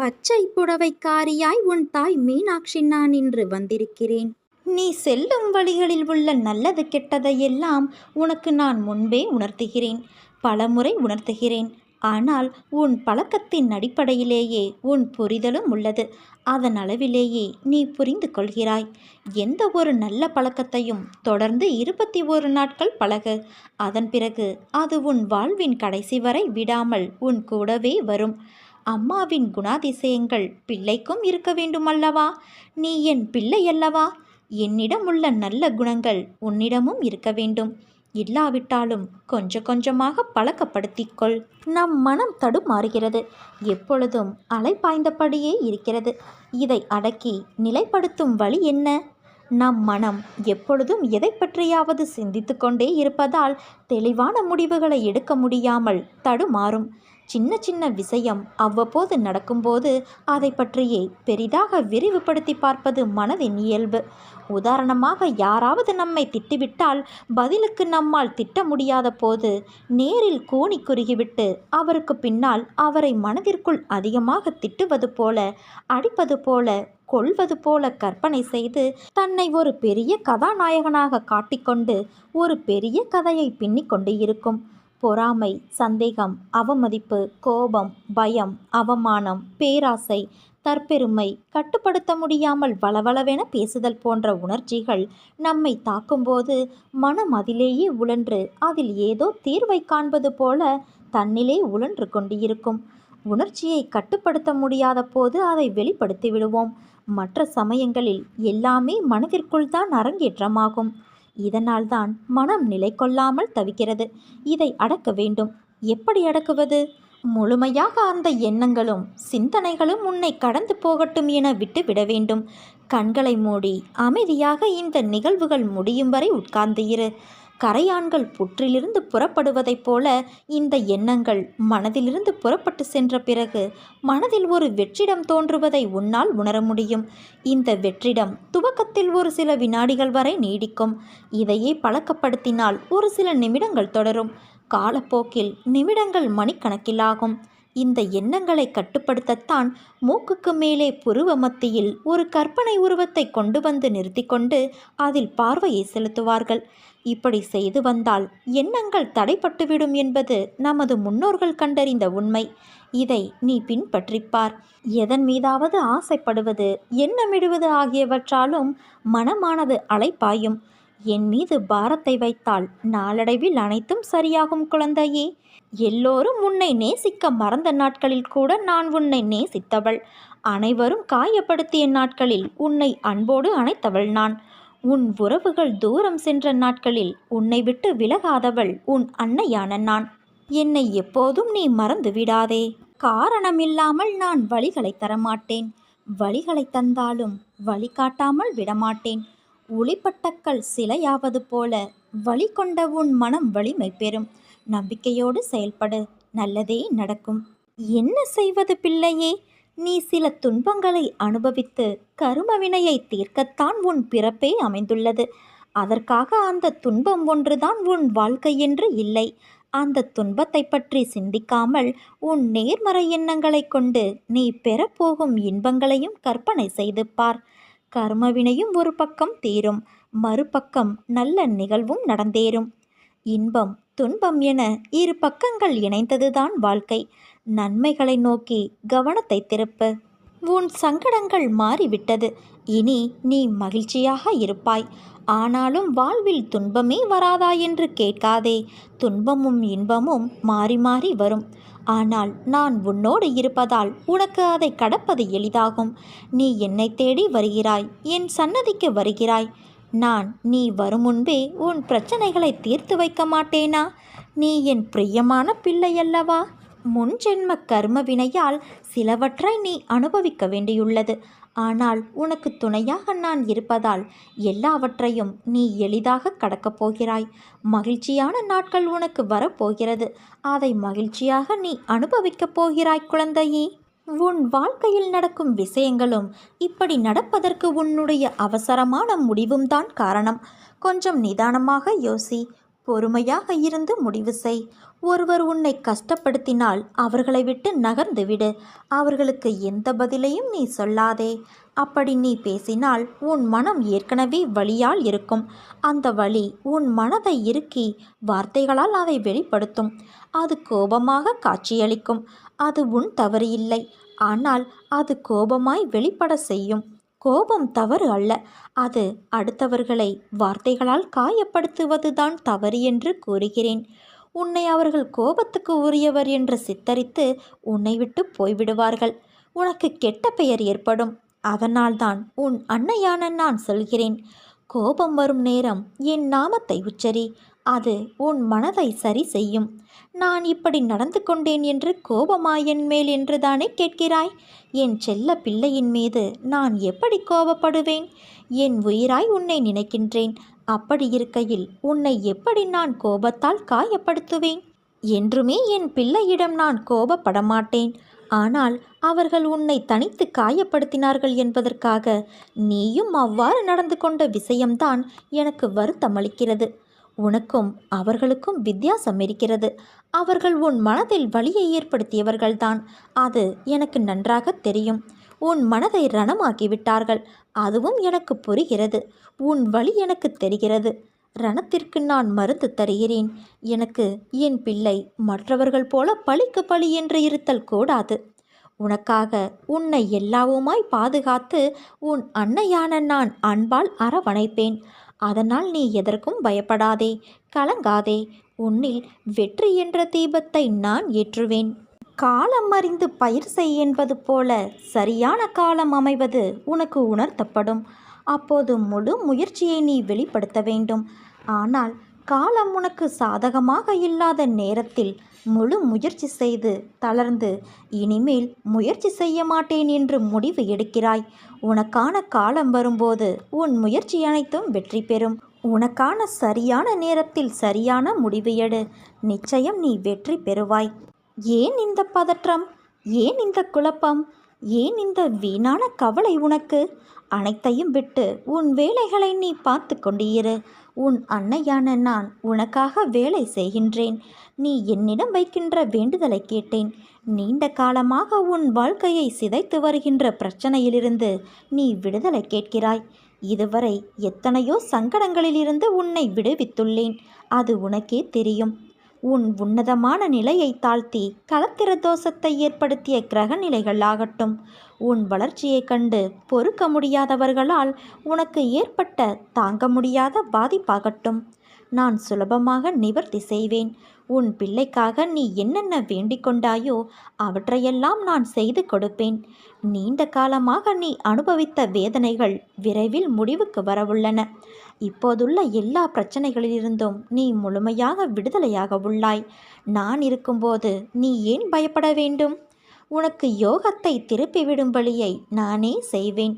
பச்சை புடவைக்காரியாய் உன் தாய் மீனாட்சி நான் இன்று வந்திருக்கிறேன். நீ செல்லும் வழிகளில் உள்ள நல்லது கெட்டதையெல்லாம் உனக்கு நான் முன்பே உணர்த்துகிறேன். பலமுறை உணர்த்துகிறேன். ஆனால் உன் பழக்கத்தின் அடிப்படையிலேயே உன் புரிதலும் உள்ளது. அதன் அளவிலேயே நீ புரிந்து கொள்கிறாய். எந்த ஒரு நல்ல பழக்கத்தையும் தொடர்ந்து இருபத்தி ஒரு நாட்கள் பழகு. அதன் பிறகு அது உன் வாழ்வின் கடைசி வரை விடாமல் உன் கூடவே வரும். அம்மாவின் குணாதிசயங்கள் பிள்ளைக்கும் இருக்க வேண்டுமல்லவா? நீ என் பிள்ளை அல்லவா? என்னிடம் உள்ள நல்ல குணங்கள் உன்னிடமும் இருக்க வேண்டும். இல்லாவிட்டாலும் கொஞ்சம் கொஞ்சமாக பழக்கப்படுத்திக்கொள். நம் மனம் தடுமாறுகிறது. எப்பொழுதும் அலைப்பாய்ந்தபடியே இருக்கிறது. இதை அடக்கி நிலைப்படுத்தும் வழி என்ன? நம் மனம் எப்பொழுதும் எதை பற்றியாவது சிந்தித்து கொண்டே இருப்பதால் தெளிவான முடிவுகளை எடுக்க முடியாமல் தடுமாறும். சின்ன சின்ன விஷயம் அவ்வப்போது நடக்கும்போது அதை பற்றியே பெரிதாக விரிவுபடுத்தி பார்ப்பது மனதின் இயல்பு. உதாரணமாக யாராவது நம்மை திட்டிவிட்டால் பதிலுக்கு நம்மால் திட்ட முடியாத போது நேரில் கூணி குறுகிவிட்டு அவருக்கு பின்னால் அவரை மனதிற்குள் அதிகமாக திட்டுவது போல அடிப்பது போல கொள்வது போல கற்பனை செய்து தன்னை ஒரு பெரிய கதாநாயகனாக காட்டிக்கொண்டு ஒரு பெரிய கதையை பின்னிக் கொண்டு இருக்கும். பொறாமை சந்தேகம் அவமதிப்பு கோபம் பயம் அவமானம் பேராசை தற்பெருமை கட்டுப்படுத்த முடியாமல் வளவளவென பேசுதல் போன்ற உணர்ச்சிகள் நம்மை தாக்கும்போது மனம் அதிலேயே உழன்று அதில் ஏதோ தீர்வை காண்பது போல தன்னிலே உழன்று கொண்டிருக்கும். உணர்ச்சியை கட்டுப்படுத்த முடியாத போது அதை வெளிப்படுத்தி விடுவோம். மற்ற சமயங்களில் எல்லாமே மனதிற்குள் தான் அரங்கேற்றமாகும். இதனால்தான் மனம் நிலை கொள்ளாமல் தவிக்கிறது. இதை அடக்க வேண்டும். எப்படி அடக்குவது? முழுமையாக அந்த எண்ணங்களும் சிந்தனைகளும் உன்னை கடந்து போகட்டும் என விட்டு விட வேண்டும். கண்களை மூடி அமைதியாக இந்த நிகழ்வுகள் முடியும் வரை உட்கார்ந்து இரு. கரையான்கள் புற்றிலிருந்து புறப்படுவதைப் போல இந்த எண்ணங்கள் மனதிலிருந்து புறப்பட்டு சென்ற பிறகு மனதில் ஒரு வெற்றிடம் தோன்றுவதை உன்னால் உணர முடியும். இந்த வெற்றிடம் துவக்கத்தில் ஒரு சில வினாடிகள் வரை நீடிக்கும். இதையே பழக்கப்படுத்தினால் ஒரு சில நிமிடங்கள் தொடரும். காலப்போக்கில் நிமிடங்கள் மணிக்கணக்கிலாகும் இந்த எண்ணங்களை கட்டுப்படுத்தத்தான் மூக்குக்கு மேலே புருவ மத்தியில் ஒரு கற்பனை உருவத்தை கொண்டு வந்து நிறுத்தி கொண்டு அதில் பார்வையை செலுத்துவார்கள். இப்படி செய்து வந்தால் எண்ணங்கள் தடைப்பட்டுவிடும் என்பது நமது முன்னோர்கள் கண்டறிந்த உண்மை. இதை நீ பின்பற்றிப்பார். எதன் மீதாவது ஆசைப்படுவது எண்ணமிடுவது ஆகியவற்றாலும் மனமானது அலைப்பாயும். என் மீது பாரத்தை வைத்தால் நாளடைவில் அனைத்தும் சரியாகும் குழந்தையே. எல்லோரும் உன்னை நேசிக்க மறந்த நாட்களில் கூட நான் உன்னை நேசித்தவள். அனைவரும் காயப்படுத்திய நாட்களில் உன்னை அன்போடு அணைத்தவள் நான். உன் உறவுகள் தூரம் சென்ற நாட்களில் உன்னை விட்டு விலகாதவள் உன் அன்னையான நான். என்னை எப்போதும் நீ மறந்து விடாதே. காரணமில்லாமல் நான் வழிகளை தரமாட்டேன். வழிகளை தந்தாலும் வழிகாட்டாமல் விடமாட்டேன். ஒளிப்பட்டக்கள் சிலையாவது போல வழி கொண்ட உன் மனம் வலிமை பெறும். நம்பிக்கையோடு செயல்படு. நல்லதே நடக்கும். என்ன செய்வது பிள்ளையே? நீ சில துன்பங்களை அனுபவித்து கருமவினையை தீர்க்கத்தான் உன் பிறப்பே அமைந்துள்ளது. அதற்காக அந்த துன்பம் ஒன்றுதான் உன் வாழ்க்கை என்று இல்லை. அந்த துன்பத்தை பற்றி சிந்திக்காமல் உன் நேர்மறை எண்ணங்களை கொண்டு நீ பெறப்போகும் இன்பங்களையும் கற்பனை செய்து பார். கர்மவினையும் ஒரு பக்கம் தீரும் மறுபக்கம் நல்ல நிகழ்வும் நடந்தேறும். இன்பம் துன்பம் என இரு பக்கங்கள் இணைந்ததுதான் வாழ்க்கை. நன்மைகளை நோக்கி கவனத்தை திருப்பு. உன் சங்கடங்கள் மாறிவிட்டது. இனி நீ மகிழ்ச்சியாக இருப்பாய். ஆனாலும் வாழ்வில் துன்பமே வராதா என்று கேட்காதே. துன்பமும் இன்பமும் மாறி மாறி வரும். ஆனால் நான் உன்னோடு இருப்பதால் உனக்கு அதை கடப்பது எளிதாகும். நீ என்னை தேடி வருகிறாய். என் சன்னதிக்கு வருகிறாய். நான் நீ வரும் முன்பே உன் பிரச்சனைகளை தீர்த்து வைக்க மாட்டேனா? நீ என் பிரியமான முன் முன்ஜென்ம கர்ம வினையால் சிலவற்றை நீ அனுபவிக்க வேண்டியுள்ளது. ஆனால் உனக்கு துணையாக நான் இருப்பதால் எல்லாவற்றையும் நீ எளிதாக கடக்கப் போகிறாய். மகிழ்ச்சியான நாட்கள் உனக்கு வரப்போகிறது. அதை மகிழ்ச்சியாக நீ அனுபவிக்கப் போகிறாய் குழந்தையே. உன் வாழ்க்கையில் நடக்கும் விஷயங்களும் இப்படி நடப்பதற்கு உன்னுடைய அவசரமான முடிவும் தான் காரணம். கொஞ்சம் நிதானமாக யோசி. பொறுமையாக இருந்து முடிவு செய். ஒருவர் உன்னை கஷ்டப்படுத்தினால் அவர்களை விட்டு நகர்ந்து விடு. அவர்களுக்கு எந்த பதிலையும் நீ சொல்லாதே. அப்படி நீ பேசினால் உன் மனம் ஏற்கனவே வழியால் இருக்கும். அந்த வழி உன் மனதை இறுக்கி வார்த்தைகளால் அதை வெளிப்படுத்தும். அது கோபமாக காட்சியளிக்கும். அது உன் தவறு இல்லை. ஆனால் அது கோபமாய் வெளிப்பட செய்யும். கோபம் தவறு அல்ல. அது அடுத்தவர்களை வார்த்தைகளால் காயப்படுத்துவதுதான் தவறு என்று கூறுகிறேன். உன்னை அவர்கள் கோபத்துக்கு உரியவர் என்று சித்தரித்து உன்னை விட்டு போய்விடுவார்கள். உனக்கு கெட்ட பெயர் ஏற்படும். அதனால்தான் உன் அன்னையான நான் சொல்கிறேன். கோபம் வரும் நேரம் என் நாமத்தை உச்சரி. அது உன் மனதை சரி செய்யும். நான் இப்படி நடந்து கொண்டேன் என்று கோபமா என் மேல் என்று தானே கேட்கிறாய்? என் செல்ல பிள்ளையின் மீது நான் எப்படி கோபப்படுவேன்? என் உயிராய் உன்னை நினைக்கின்றேன். அப்படி இருக்கையில் உன்னை எப்படி நான் கோபத்தால் காயப்படுத்துவேன்? என்றுமே என் பிள்ளையிடம் நான் கோபப்பட மாட்டேன் ஆனால் அவர்கள் உன்னை தனித்து காயப்படுத்தினார்கள் என்பதற்காக நீயும் அவ்வாறு நடந்து கொண்ட விஷயம்தான் எனக்கு வருத்தமளிக்கிறது. உனக்கும் அவர்களுக்கும் வித்தியாசம் இருக்கிறது. அவர்கள் உன் மனதில் வலியை ஏற்படுத்தியவர்கள்தான். அது எனக்கு நன்றாக தெரியும். உன் மனதை ரணமாக்கிவிட்டார்கள். அதுவும் எனக்கு புரிகிறது. உன் வழி எனக்கு தெரிகிறது. ரணத்திற்கு நான் மருந்து தருகிறேன். எனக்கு என் பிள்ளை மற்றவர்கள் போல பழிக்கு பழி என்று இருத்தல் கூடாது. உனக்காக உன்னை எல்லாவுமாய் பாதுகாத்து உன் அன்னையான நான் அன்பால் அரவணைப்பேன். அதனால் நீ எதற்கும் பயப்படாதே கலங்காதே. உன்னில் வெற்றி என்ற தீபத்தை நான் ஏற்றுவேன். காலம் அறிந்து பயிர் செய் என்பது போல சரியான காலம் அமைவது உனக்கு உணர்த்தப்படும். அப்போது முழு முயற்சியை நீ வெளிப்படுத்த வேண்டும். ஆனால் காலம் உனக்கு சாதகமாக இல்லாத நேரத்தில் முழு முயற்சி செய்து தளர்ந்து இனிமேல் முயற்சி செய்ய மாட்டேன் என்று முடிவு எடுக்கிறாய். உனக்கான காலம் வரும்போது உன் முயற்சி அனைத்தும் வெற்றி பெறும். உனக்கான சரியான நேரத்தில் சரியான முடிவு எடு. நிச்சயம் நீ வெற்றி பெறுவாய். ஏன் இந்த பதற்றம்? ஏன் இந்த குழப்பம்? ஏன் இந்த வீணான கவலை உனக்கு? அனைத்தையும் விட்டு உன் வேலைகளை நீ பார்த்து கொண்டு இரு உன் அன்னையான நான் உனக்காக வேலை செய்கின்றேன். நீ என்னிடம் வைக்கின்ற வேண்டுதலை கேட்டேன். நீண்ட காலமாக உன் வாழ்க்கையை சிதைத்து வருகின்ற பிரச்சனையிலிருந்து நீ விடுதலை கேட்கிறாய். இதுவரை எத்தனையோ சங்கடங்களிலிருந்து உன்னை விடுவித்துள்ளேன். அது உனக்கே தெரியும். உன் உன்னதமான நிலையை தாழ்த்தி கலத்திர தோஷத்தை ஏற்படுத்திய கிரக நிலைகள் ஆகட்டும் உன் வளர்ச்சியைக் கண்டு பொறுக்க முடியாதவர்களால் உனக்கு ஏற்பட்ட தாங்க முடியாத பாதிப்பாகட்டும். நான் சுலபமாக நிவர்த்தி செய்வேன். உன் பிள்ளைக்காக நீ என்னென்ன வேண்டிக் கொண்டாயோ அவற்றையெல்லாம் நான் செய்து கொடுப்பேன். நீண்ட காலமாக நீ அனுபவித்த வேதனைகள் விரைவில் முடிவுக்கு வரவுள்ளன. இப்போதுள்ள எல்லா பிரச்சனைகளிலிருந்தும் நீ முழுமையாக விடுதலையாக உள்ளாய். நான் இருக்கும்போது நீ ஏன் பயப்பட வேண்டும்? உனக்கு யோகத்தை திருப்பிவிடும் வழியை நானே செய்வேன்.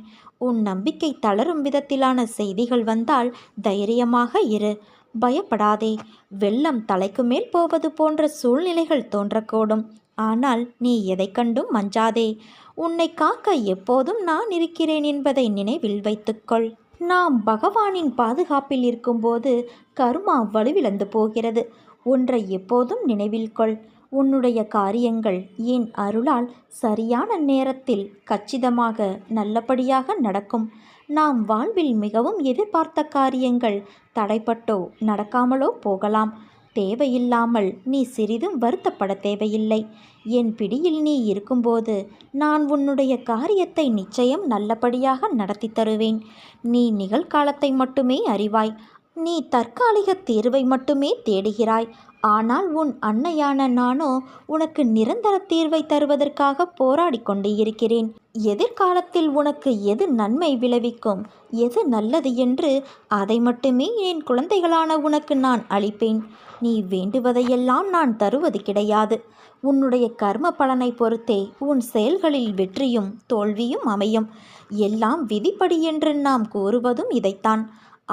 உன் நம்பிக்கை தளரும் விதத்திலான செய்திகள் வந்தால் தைரியமாக இரு. பயப்படாதே. வெள்ளம் தலைக்கு மேல் போவது போன்ற சூழ்நிலைகள் தோன்றக்கூடும். ஆனால் நீ எதை கண்டும் மஞ்சாதே. உன்னை காக்க எப்போதும் நான் இருக்கிறேன் என்பதை நினைவில் வைத்துக்கொள். நாம் பகவானின் பாதுகாப்பில் இருக்கும்போது கருமா வலுவிழந்து போகிறது. ஒன்றை எப்போதும் நினைவில் கொள். உன்னுடைய காரியங்கள் என் அருளால் சரியான நேரத்தில் கச்சிதமாக நல்லபடியாக நடக்கும். நாம் வாழ்வில் மிகவும் எதிர்பார்த்த காரியங்கள். தடைப்பட்டோ நடக்காமலோ போகலாம். தேவையில்லாமல் நீ சிறிதும் வருத்தப்பட தேவையில்லை. என் பிடியில் நீ இருக்கும்போது நான் உன்னுடைய காரியத்தை நிச்சயம் நல்லபடியாக நடத்தி தருவேன். நீ நிகழ்காலத்தை மட்டுமே அறிவாய். நீ தற்காலிக தீர்வை மட்டுமே தேடுகிறாய். ஆனால் உன் அன்னையான நானோ உனக்கு நிரந்தர தீர்வை தருவதற்காக போராடி கொண்டு இருக்கிறேன். எதிர்காலத்தில் உனக்கு எது நன்மை விளைவிக்கும் எது நல்லது என்று அதை மட்டுமே என் குழந்தைகளான உனக்கு நான் அளிப்பேன். நீ வேண்டுவதையெல்லாம் நான் தருவது கிடையாது. உன்னுடைய கர்ம பலனை பொறுத்தே உன் செயல்களில் வெற்றியும் தோல்வியும் அமையும். எல்லாம் விதிப்படி என்று நாம் கூறுவதும் இதைத்தான்.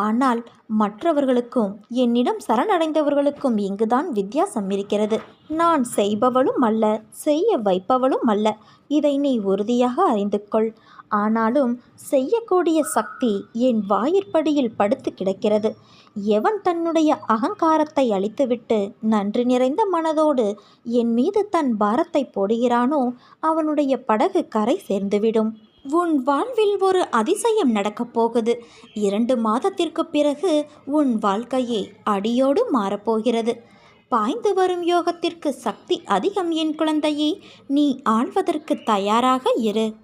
ஆனால் மற்றவர்களுக்கும் என்னிடம் சரணடைந்தவர்களுக்கும் இங்குதான் வித்தியாசம் இருக்கிறது. நான் செய்பவளும் அல்ல செய்ய வைப்பவளும் அல்ல. இதை நீ உறுதியாக அறிந்து கொள். ஆனாலும் செய்யக்கூடிய சக்தி என் வாயிற்படியில் படுத்து கிடக்கிறது. எவன் தன்னுடைய அகங்காரத்தை அழித்துவிட்டு நன்றி நிறைந்த மனதோடு என் மீது தன் பாரத்தை போடுகிறானோ அவனுடைய படகு கரை சேர்ந்துவிடும். உன் வாழ்வில் ஒரு அதிசயம் நடக்கப் போகுது. இரண்டு மாதத்திற்கு பிறகு உன் வாழ்க்கையே அடியோடு மாறப்போகிறது. பாய்ந்து வரும் யோகத்திற்கு சக்தி அதிகம் என் குழந்தையே. நீ ஆழ்வதற்கு தயாராக இரு.